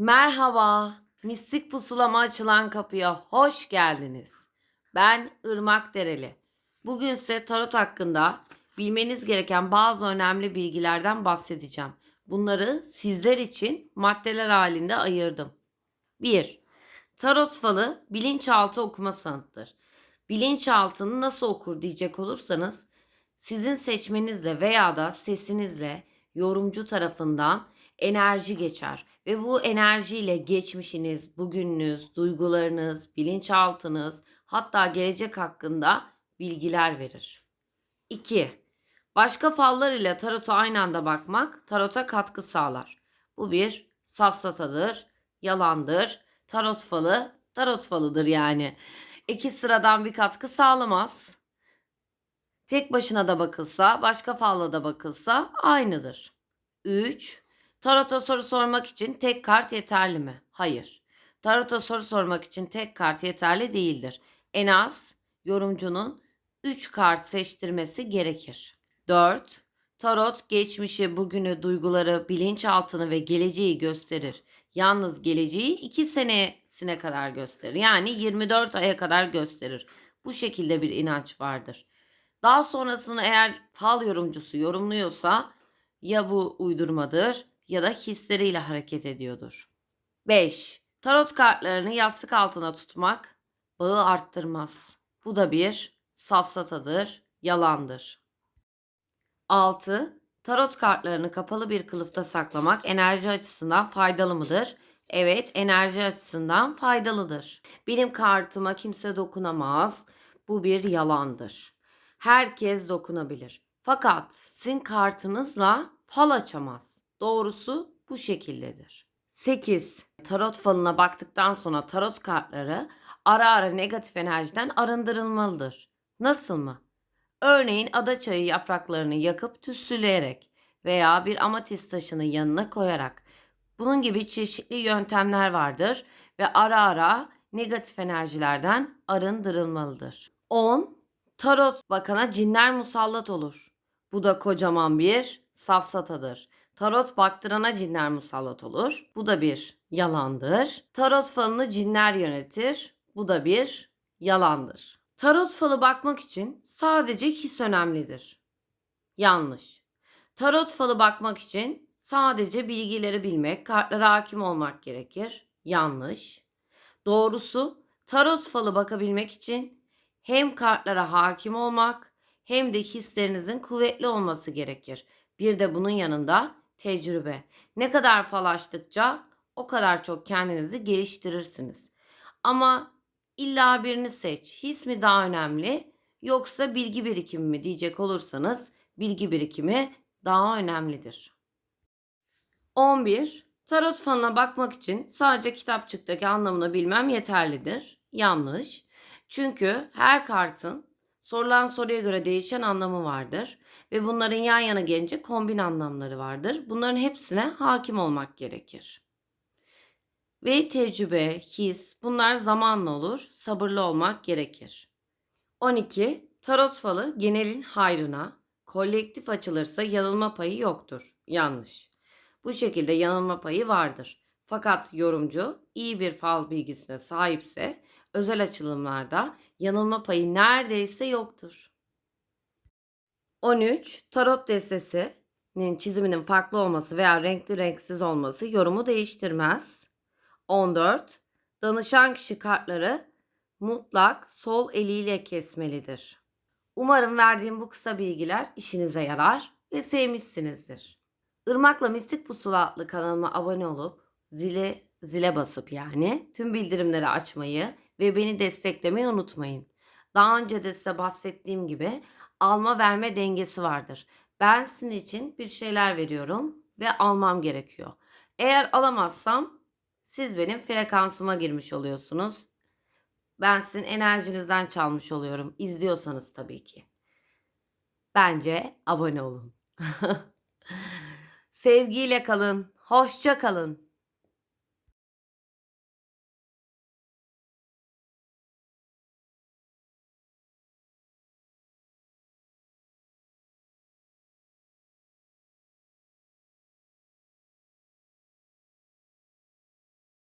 Merhaba, Mistik Pusulama açılan kapıya hoş geldiniz. Ben Irmak Dereli. Bugün size tarot hakkında bilmeniz gereken bazı önemli bilgilerden bahsedeceğim. Bunları sizler için maddeler halinde ayırdım. 1. Tarot falı bilinçaltı okuma sanatıdır. Bilinçaltını nasıl okur diyecek olursanız sizin seçmenizle veya da sesinizle yorumcu tarafından enerji geçer ve bu enerjiyle geçmişiniz, bugününüz, duygularınız, bilinçaltınız hatta gelecek hakkında bilgiler verir. 2. Başka fallar ile tarota aynı anda bakmak tarota katkı sağlar. Bu bir safsatadır, yalandır. Tarot falı, tarot falıdır yani. İki sıradan bir katkı sağlamaz. Tek başına da bakılsa, başka falla da bakılsa aynıdır. 3. Tarota soru sormak için tek kart yeterli mi? Hayır. Tarota soru sormak için tek kart yeterli değildir. En az yorumcunun 3 kart seçtirmesi gerekir. 4. Tarot geçmişi, bugünü, duyguları, bilinçaltını ve geleceği gösterir. Yalnız geleceği 2 senesine kadar gösterir. Yani 24 aya kadar gösterir. Bu şekilde bir inanç vardır. Daha sonrasını eğer fal yorumcusu yorumluyorsa ya bu uydurmadır ya da hisleriyle hareket ediyordur. 5. Tarot kartlarını yastık altına tutmak bağı arttırmaz. Bu da bir safsatadır, yalandır. 6. Tarot kartlarını kapalı bir kılıfta saklamak enerji açısından faydalı mıdır? Evet, enerji açısından faydalıdır. Benim kartıma kimse dokunamaz. Bu bir yalandır. Herkes dokunabilir. Fakat sizin kartınızla fal açamaz. Doğrusu bu şekildedir. 8. Tarot falına baktıktan sonra tarot kartları ara ara negatif enerjiden arındırılmalıdır. Nasıl mı? Örneğin ada çayı yapraklarını yakıp tütsüleyerek veya bir amatist taşını yanına koyarak. Bunun gibi çeşitli yöntemler vardır ve ara ara negatif enerjilerden arındırılmalıdır. 10. Tarot bakana cinler musallat olur. Bu da kocaman bir safsatadır. Tarot baktırana cinler musallat olur. Bu da bir yalandır. Tarot falını cinler yönetir. Bu da bir yalandır. Tarot falı bakmak için sadece his önemlidir. Yanlış. Tarot falı bakmak için sadece bilgileri bilmek, kartlara hakim olmak gerekir. Yanlış. Doğrusu tarot falı bakabilmek için hem kartlara hakim olmak hem de hislerinizin kuvvetli olması gerekir. Bir de bunun yanında tecrübe. Ne kadar fal açtıkça o kadar çok kendinizi geliştirirsiniz. Ama illa birini seç. His mi daha önemli yoksa bilgi birikimi mi diyecek olursanız bilgi birikimi daha önemlidir. 11. Tarot falına bakmak için sadece kitapçıktaki anlamını bilmem yeterlidir. Yanlış. Çünkü her kartın sorulan soruya göre değişen anlamı vardır ve bunların yan yana gelince kombin anlamları vardır. Bunların hepsine hakim olmak gerekir. Ve tecrübe, his bunlar zamanla olur. Sabırlı olmak gerekir. 12. Tarot falı genelin hayrına, kolektif açılırsa yanılma payı yoktur. Yanlış. Bu şekilde yanılma payı vardır. Fakat yorumcu iyi bir fal bilgisine sahipse özel açılımlarda yanılma payı neredeyse yoktur. 13. Tarot destesinin çiziminin farklı olması veya renkli renksiz olması yorumu değiştirmez. 14. Danışan kişi kartları mutlak sol eliyle kesmelidir. Umarım verdiğim bu kısa bilgiler işinize yarar ve sevmişsinizdir. Irmak'la Mistik Pusula adlı kanalıma abone olup zile zile basıp yani tüm bildirimleri açmayı ve beni desteklemeyi unutmayın. Daha önce de size bahsettiğim gibi alma verme dengesi vardır. Ben sizin için bir şeyler veriyorum ve almam gerekiyor. Eğer alamazsam siz benim frekansıma girmiş oluyorsunuz. Ben sizin enerjinizden çalmış oluyorum. İzliyorsanız tabii ki. Bence abone olun. Sevgiyle kalın. Hoşça kalın.